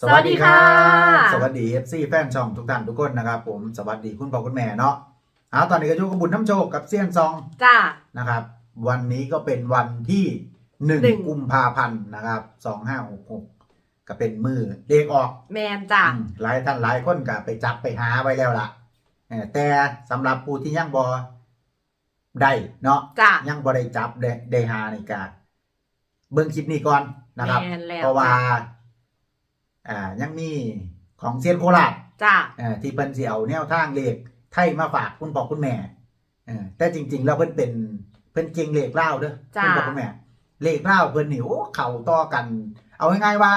สวัสดีค่ะ สวัสดี FC แฟนช่องทุกท่านทุกคนนะครับผมสวัสดีคุณพ่อคุณแม่เนาะเอาตอนนี้ก็อยู่กับบุญน้ำโชคกับเซียนซองจ้านะครับ วันนี้ก็เป็นวันที่หนึ่งหนึ่ง กุมภาพันธ์นะครับสองห้าหกหกก็เป็นมือเลขออก แมนจ้าอืมหลายท่านหลายคนก็ไปจับไปหาไว้แล้วล่ะเออแต่สำหรับผู้ที่ยังบอได้เนาะจ้า ยังบ่ได้จับได้ได้หานี่กาเบิ่งคลิปนี้ก่อนนะครับ แม่นแล้วเพราะว่า อ่ายังมีของเซียนโคราชจ้าเอ่อที่เพิ่นสิเอาแนวทางเลขไทยมาฝากคุณพ่อคุณแม่เออแต่จริง ๆ แล้วเพิ่นเป็นเพิ่นเก่งเลขเล่าวเด้อจ้าคุณพ่อคุณแม่ เลขเล่าวเพิ่นนี่โอ้เข้าต่อกัน เอาง่ายๆว่า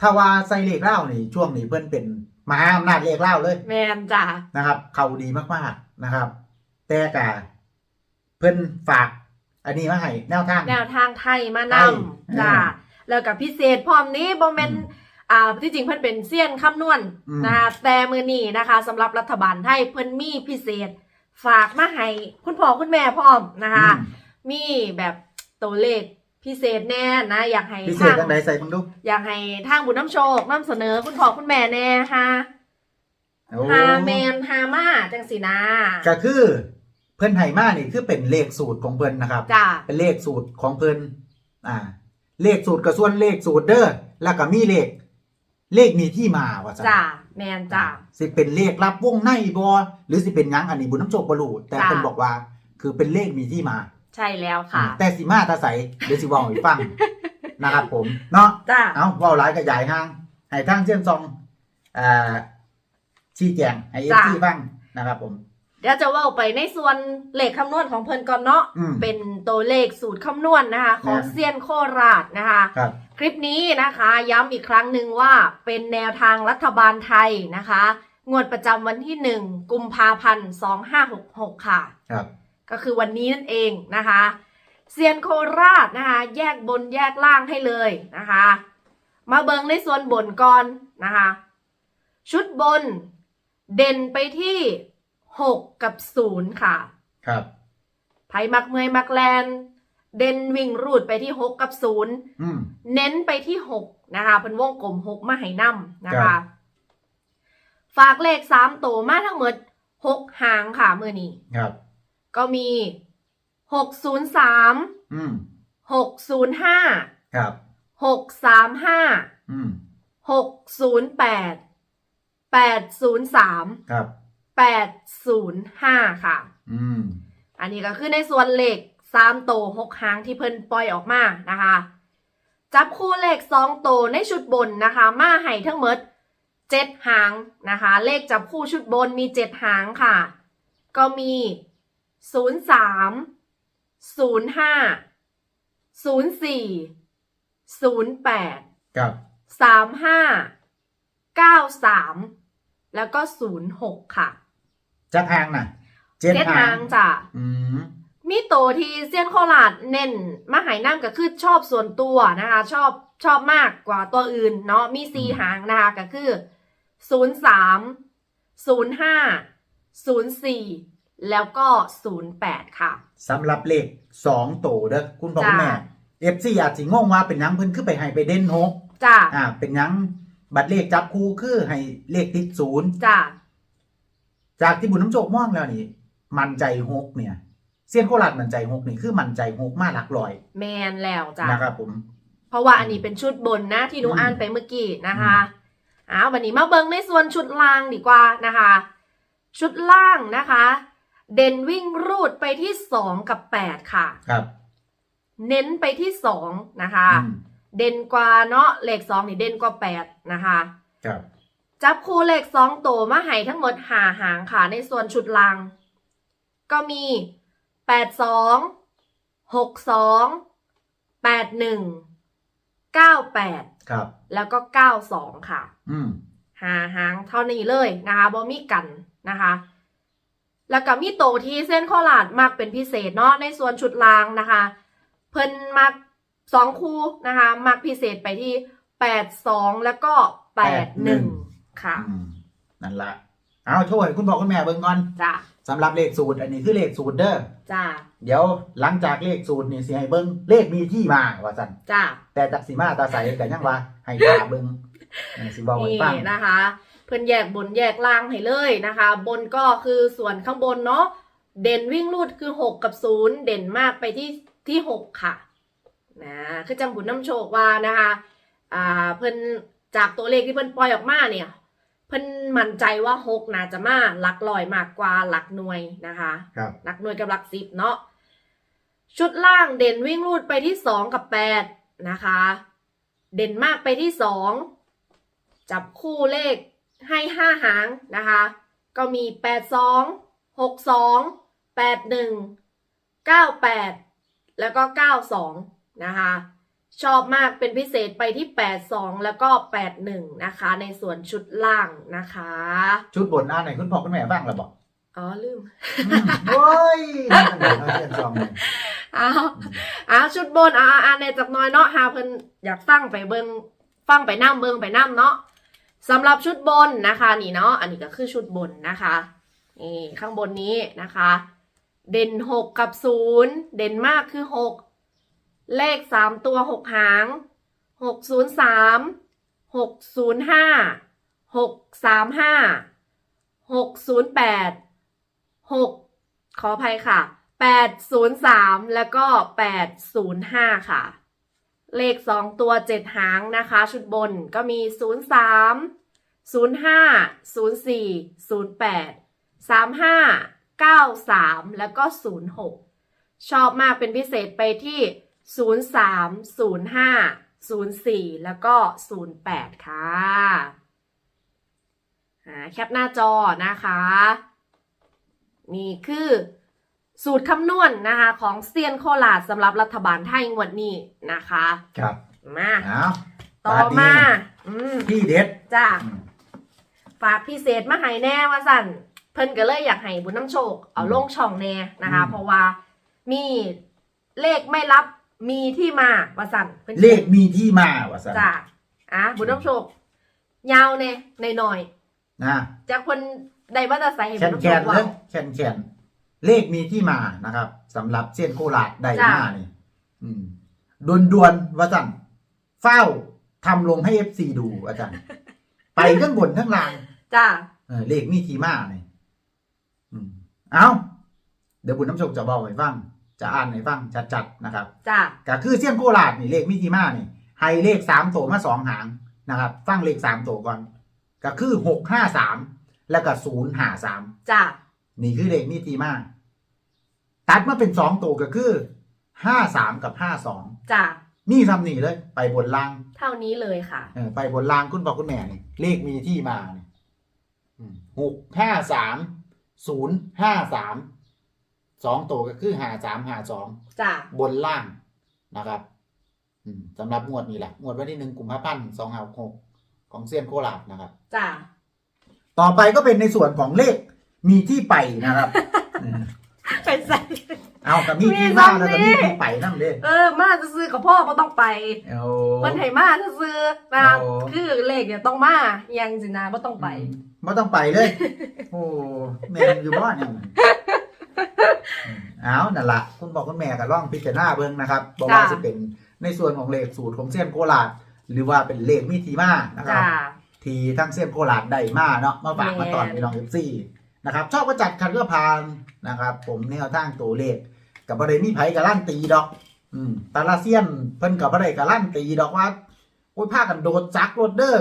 ถ้าว่าใส่เลขเล่าวนี่ช่วงนี้เพิ่นเป็นมหาอำนาจเลขเล่าวเลย แมนจ้านะครับ เข้าดีมากๆนะครับ แต่กะเพิ่นฝาก อันนี้มาให้แนวทางแนวทางไทยมาไทยนำจ้าอ่าแล้วกับพิเศษพร้อมนี้บอมเมน อืมอ่าที่จริงเพิ่นเป็นเซียนคำนวณอืม นะคะแต่มือนี้นะคะสำหรับรัฐบาลไทยเพิ่นมีพิเศษ ฝากมาให้คุณพ่อคุณแม่พร้อมนะคะอืมมีแบบตัวเลขพิเศษแน่นะอยากให้พิเศษทางจังไดใส่คุณดูอยากให้ทางบุญน้ำโชคนำเสนอคุณพ่อคุณแม่แน่ค่ะโอ้ฮาแมนฮามาจังสินะก็คือเพิ่นให้มานี่คือเป็นเลขสูตรของเพิ่นนะครับ จ้าเป็นเลขสูตรของเพิ่นอ่า เลขสูตรกับส่วนเลขสูตรเด้อแล้วก็มีเลข เลขมีที่มาว่าซั่นจ้าแมนจ้าสิเป็นเลขลับวงในบ่หรือสิเป็นหยังอันนี้บุญน้ำโชคบ่รู้แต่จ้ะเพิ่นบอกว่า คือเป็นเลขมีที่มา ใช่แล้วค่ะ แต่สิมาตาใสเดี๋ยวสิเว้าให้ฟังนะครับผมเนาะจ้าเอาเว้าหลายก็ใหญ่ห้างให้ทางเชียงซองอ่าชี้แจงให้จ้ะ FC ฟังนะครับผม เดี๋ยวจะเว่าไปในส่วนเลขคำนวณของเพิ่นก่อนเนาะ อืม เป็นตัวเลขสูตรคำนวณนะคะ ของแม่นเซียนโคราชนะคะ ครับ คลิปนี้นะคะย้ำอีกครั้งหนึ่งว่าเป็นแนวทางรัฐบาลไทยนะคะ งวดประจำวันที่ 1 กุมภาพันธ์ 2566 ค่ะ ครับ ก็คือวันนี้นั่นเองนะคะเซียนโคราชนะคะ แยกบนแยกล่างให้เลยนะคะ มาเบิงในส่วนบนก่อนนะคะ ชุดบนเด่นไปที่ 6กับ0ค่ะ ครับ ไพ่มักเมอยมักแลน เด่นวิ่งรูดไปที่6กับ0อืม เน้นไปที่6นะคะเป็นวงกลม6มาให้นำนะครัคะ บ ฝากเลข3ตัวมาทั้งหมด6หางค่ะมือนี้ ครับ ก็มี603อืม605ครับ635อืม608 803ครับ 805 ค่ะ อืม อันนี้ก็คือในส่วนเลข3โตว6หางที่เพิ่นปล่อยออกมานะคะ จับคู่เลข2โตวในชุดบนนะคะ มาให้ทั้งหมด7หางนะคะ เลขจับคู่ชุดบนมี7หางค่ะ ก็มี03 05 04 08ครับ35 93แล้วก็06ค่ะ จักหางน่ะเจ็ดเจ็ดหาหางงจ้ะ อืม มีโตวที่เซียนโคราชเน้นมาหายน้ำก็คือชอบส่วนตัวนะคะ ชอบชอบมากกว่าตัวอื่นเนาะมีสีหางนะคะก็คือ03 05 04แล้วก็08ค่ะ สำหรับเลขสองโตเด้อคุณพ่อคุณแม่จ้ะ เอฟซีอาจสิงงว่าเป็นหยังเพิ่นคือไปให้ไปเด่นหกจ้าอ่า เป็นหยังบัตรเลขจับคู่คือให้เลขติดศูนย์ จ้า จากที่บุญน้ำโจกมองแล้วนี่ มันใจหกเนี่ยเซียนโคราชมันใจหกนี่คือมันใจหกมาหลักลอยแมนแล้วจ้านะครับผม เพราะว่าอันนี้เป็นชุดบนนะที่หนูอืมอ่านไปเมื่อกี้นะคะอ้าววันนี้มาเบิงในส่วนชุดล่างดีกว่านะคะ ชุดล่างนะคะ เด่นวิ่งรูดไปที่2กับ8ค่ะครับ เน้นไปที่2นะคะอืมเด่นกว่าเนาะเลข2นี่เด่นกว่า8นะคะ ครับ จับคู่เลข2โตวมาให้ทั้งหมดหาหางค่ะ ในส่วนชุดล่างก็มี82 62 81 98ครับ แล้วก็92ค่ะ อืมหาหางเท่านี้เลยนะคะบ่มีกันนะคะ แล้วก็มีโตวที่เส้นข้อหลาดมักเป็นพิเศษเนาะในส่วนชุดรางนะคะ เพิ่นมักสองคู่นะคะมักพิเศษไปที่82แล้วก็81 ค่ะ อืมนั่นละเอาช่วยคุณพ่อคุณแม่เบิ่งก่อนจ้าสำหรับเลขสูตร อันนี้คือเลขสูตรเด้อจ้าเดี๋ยวหลังจากเลขสูตรนี่สิให้เบิ่งเลขมีที่มาว่าซั่นจ้าแต่จากสีมาตาใสกันยังว่าให้ตาเบิงเออสิบอกให้นี่ฟังนะคะ เพิ่นแยกบนแยกล่างให้เลยนะคะ บนก็คือส่วนข้างบนเนาะเด่นวิ่งรูดคือ 6 กับ 0 เด่นมากไปที่ที่6ค่ะนะคือจังบุญน้ำโชคว่านะคะ อ่าเพิ่นจากตัวเลขที่เพิ่นปล่อยออกมาเนี่ย เพิ่นมั่นใจว่า6น่าจะมาหลักลอยมากกว่าหลักหน่วยนะคะครับหลักหน่วยกับหลักสิบเนาะชุดล่างเด่นวิ่งรูดไปที่สองกับแปดนะคะ เด่นมากไปที่สองจับคู่เลขให้ห้าหางนะคะ ก็มีแปดสองหกสองแปดหนึ่งเก้าแปดแล้วก็เก้าสองนะคะ ชอบมากเป็นพิเศษไปที่แปดสองแล้วก็แปดหนึ่งนะคะ ในส่วนชุดล่างนะคะ ชุดบนอ่านไหนคุณพ่อคุณแม่ฟังแล้วบอกอ๋อลืมอืมโอ้ยนี่ตั้งแต่เราเรียนซองเลยอ้าวอ้าวชุดบนอ่าอ่าในจากน้อยเนาะหาเพิ่นอยากฟังไปเบิงฟังไปน้ำเบิงไปน้ำเนาะสำหรับชุดบนนะคะ นี่เนาะอันนี้ก็คือชุดบนนะคะนี่ข้างบนนี้นะคะ เด่นหกกับศูนย์เด่นมากคือหก เลขสามตัวหกหางหกศูนย์สามหกศูนย์ห้าหกสามห้าหกศูนย์แปดหกขออภัยค่ะ803แล้วก็805ค่ะ เลข2ตัว7หางนะคะ ชุดบนก็มี03 05 04 08 35 93แล้วก็06ชอบมากเป็นพิเศษไปที่ 03 05 04 แล้วก็ 08 ค่ะอ่าแคปหน้าจอนะคะ นี่คือสูตรคำนวณนะคะ ของเซียนโคราชสำหรับรัฐบาลไทยงวดนี้นะคะ ครับมาเอาต่อมาอืมที่เด็ดจ้าอืมฝากพิเศษมาให้แน่ว่าสั่นเพิ่นก็เลยอยากให้บุญน้ำโชค เอาลงช่องแน่นะคะอืมเพราะว่ามีเลขไม่รับ มีที่มาว่าสั่นพิ่นเลขมีที่มาว่าสันจ้าอะบุญน้ำโชคยาวเน่ในหน่อยนะๆจากคนใดว่าจะใส่ให้แขบุญนน้ำแขโชนคเลว่ายแขนแขนเลขมีที่มานะครับสำหรับเส้นโคราชได้จ้ะมานี่อืมดวนดวนๆว่าจันเฝ้าทำลงให้เอฟซีดูอาจารย์ ไปทั้งบนทั้งล่าง จ้าเออเลขมีที่มานี่อืมเอาเดี๋ยวบุญน้ำโชคจะบอกให้ฟัง จะอ่านให้ฟังชัดๆนะครับจ้าก็คือเส้นโคราชนี่เลขมีที่มานี่ให้เลขสามตัวมาสองหางนะครับ ฟังเลขสามตัวก่อน ก็คือหกห้าสามแล้วก็ศูนย์ห้าสามจ้านี่คือเลขมีที่มาตัดมาเป็นสองตัวก็คือห้าสามกับห้าสองจ้ามีทำนี่เลย ไปบนล่าง เท่านี้เลยค่ะเออไปบนล่างคุณพ่อคุณแม่นี่เลขมีที่มานี่หกห้าสามศูนย์ห้าสาม สองตัวก็คือห้าสามห้าสองจ้าบนล่างนะครับ อืมสำหรับงวดนี้แหละงวดวันที่หนึ่งกุมภาพันธ์สองห้าหกของเซียนโคราชนะครับ จ้าต่อไปก็เป็นในส่วนของเลขมีที่ไปนะครับอืมเป็นใส่ เอากับมีที่มีมาซ้ำแล้วก็นี่มีที่ไปนั่นเลยเออ มาจะซื้อกับพ่อก็ต้องไปโอ้มันไถมาจะซื้อนะคะโอ้คือเลขเนี่ยต้องมายังสินะก็ต้องไปไม่ต้องไปเลย โอ้แม่นอยู่บ้านยัง เอานั่นละคุณบอกคุณแม่ก็ล่องพิจารณาเบิ่งนะครับบอกว่าจ้ะจะเป็นในส่วนของเลขสูตรของเซียนโคราชหรือว่าเป็นเลขมีที่มานะครับจ้าทีทั้งเส้นโคราชได้มาเนาะมาฝากมาตอนแม่นพี่น้องเอฟซีนะครับ ชอบก็จัดคันก็พานนะครับ ผมแนวทางตัวเลขกับประเด็มีไผกับลั่นตีดอก อืมแตาลาเซียนเพิ่นกับประเด็กับลั่นตีดอกว่าโอ้ยพากันโดดจักรถเด้อ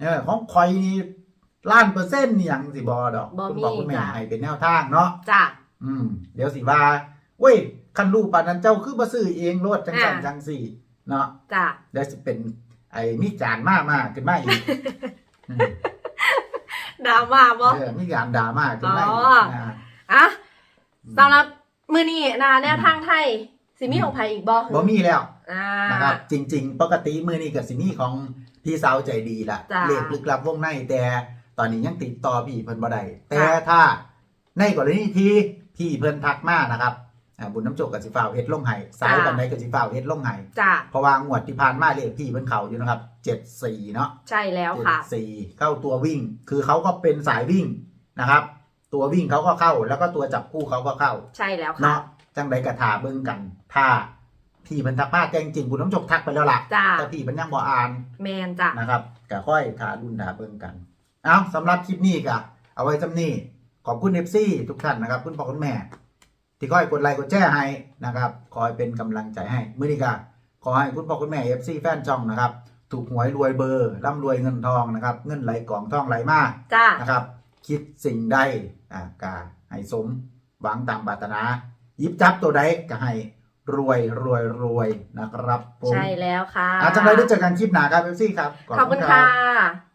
เออของคอยนี่ล้านเปอร์เซ็นต์นี่หยังสิบอดอกบ่คุณมีบอกคุณแม่จ้ะให้เป็นแนวทางเนาะจ้า อืม เดี๋ยวสิว่าเว้ยคันรูปปานนั้นเจ้าคือบ่ซื้อเองรถจังสันอ่าจังสี่ เนาะจ้าเดี๋ยวสิเป็น ไอ้มีจานมากมากขึ้นมาอีกอืมดราม่าบ่เออมีการด่ามากขึ้นมาอีกอ๋อนะอะสำหรับมือนี้นะคะแนวทางไทยสิมีของไผอีกบ่บ่มีแล้วอ่านะครับจริง ๆ ปกติมือนี้กับสิมีของพี่สาวใจดีละจ้ะเลขลึกลับวงในแต่ตอนนี้ยังติดต่อพี่เพิ่นบ่ได้แต่ค่ะถ้าในกรณีที่ พี่เพิ่นทักมานะครับอ่าบุญน้ำโจกกับสิฟ้าวเฮ็ดลงไห้สายบันไดกับสิฟ้าวเฮ็ดลงไห้จ้าเพราะว่างวดที่ผ่านมาเลขพี่เพิ่นเข้าอยู่นะครับ74เนาะใช่แล้วค่ะ74เข้าตัววิ่ง คือเขาก็เป็นสายวิ่งนะครับ ตัววิ่งเขาก็เข้า แล้วก็ตัวจับคู่เขาก็เข้า ใช่แล้วค่ะเนาะจังใดกระถาเบิ่งกันถ้าพี่เพิ่นทักมาแจ้งจริงบุญน้ำจกทักไปแล้วล่ะจ้าแต่พี่เพิ่นยังบ่อ่านแมนจ้านะครับก็ค่อยทารุ่นทาเบิ่งกัน เอาสำหรับคลิปนี้ก็เอาไว้จำนี้ ขอบคุณเอฟซีทุกท่านนะครับ คุณพ่อคุณแม่ ที่คอยกดไลค์กดแชร์ให้นะครับ คอยเป็นกำลังใจให้มื้อนี้ก็ขอให้คุณพ่อคุณแม่เอฟซีแฟนช่องนะครับ ถูกหวยรวยเบอร์ร่ำรวยเงินทองนะครับ เงินไหลกล่องทองไหลมาจ้านะครับ คิดสิ่งใดอ่ากาให้สมหวังตามปรารถนาหยิบจับตัวใดก็ให้รวยรวยรวยนะครับผมใช่แล้วค่ะอาจังไรได้เจอกันคลิปหน้าครับเอฟซีครับ ขอบคุณรัค่ะบ